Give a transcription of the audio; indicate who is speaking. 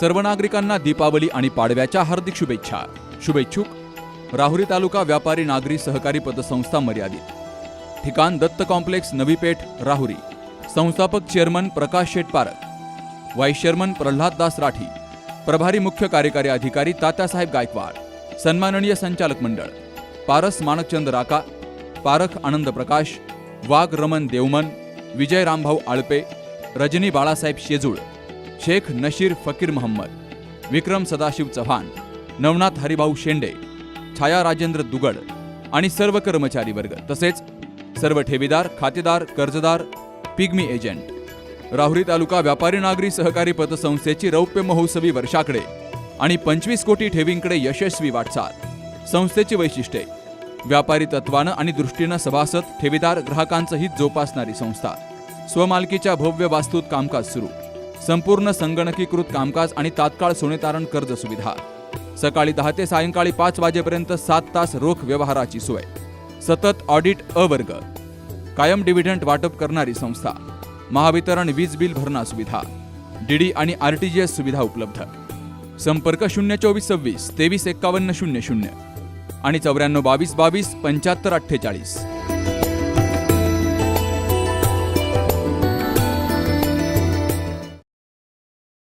Speaker 1: सर्व नागरिकांना दीपावली आणि पाडव्याच्या हार्दिक शुभेच्छा. शुभेच्छुक राहुरी तालुका व्यापारी नागरी सहकारी पतसंस्था मर्यादित. ठिकाण दत्त कॉम्प्लेक्स नवीपेठ राहुरी. संस्थापक chairman Prakash Shetparak vice chairman Pralhaddas Rathi. प्रभारी मुख्य कार्यकारी अधिकारी तात्यासाहेब गायकवाड. सन्माननीय संचालक मंडळ. पारस माणकचंद राका. पारख आनंद प्रकाश. वाघ रमन देवमन. विजय रामभाऊ आळपे. रजनी बाळासाहेब शेजूळ. शेख नशीर फकीर महम्मद विक्रम सदाशिव चव्हाण नवनाथ हरिभाऊ शेंडे छाया राजेंद्र दुगड आणि सर्व कर्मचारी वर्ग तसेच सर्व ठेवीदार खातेदार कर्जदार पिग्मी एजंट. राहुरी तालुका व्यापारी नागरी सहकारी पतसंस्थेची रौप्य महोत्सवी वर्षाकडे आणि पंचवीस कोटी ठेवींकडे यशस्वी वाटचाल. संस्थेची वैशिष्ट्ये व्यापारी तत्वानं आणि दृष्टीनं सभासद ठेवीदार ग्राहकांचं हित जोपासणारी संस्था स्वमालकीच्या भव्य वास्तूत कामकाज सुरू. संपूर्ण संगणकीकृत कामकाज आणि तात्काळ सोनेतारण कर्ज सुविधा. सकाळी दहा ते सायंकाळी पाच वाजेपर्यंत सात तास रोख व्यवहाराची सोय. सतत ऑडिट अ वर्ग. कायम डिव्हिडंट वाटप करणारी संस्था. महावितरण वीज बिल भरणा सुविधा. डीडी आणि आरटीजीएस सुविधा उपलब्ध. संपर्क शून्य चोवीस सव्वीस तेवीस एक्कावन्न शून्य शून्य. आणि चौऱ्याण्णव बावीस बावीस पंच्याहत्तर अठ्ठेचाळीस.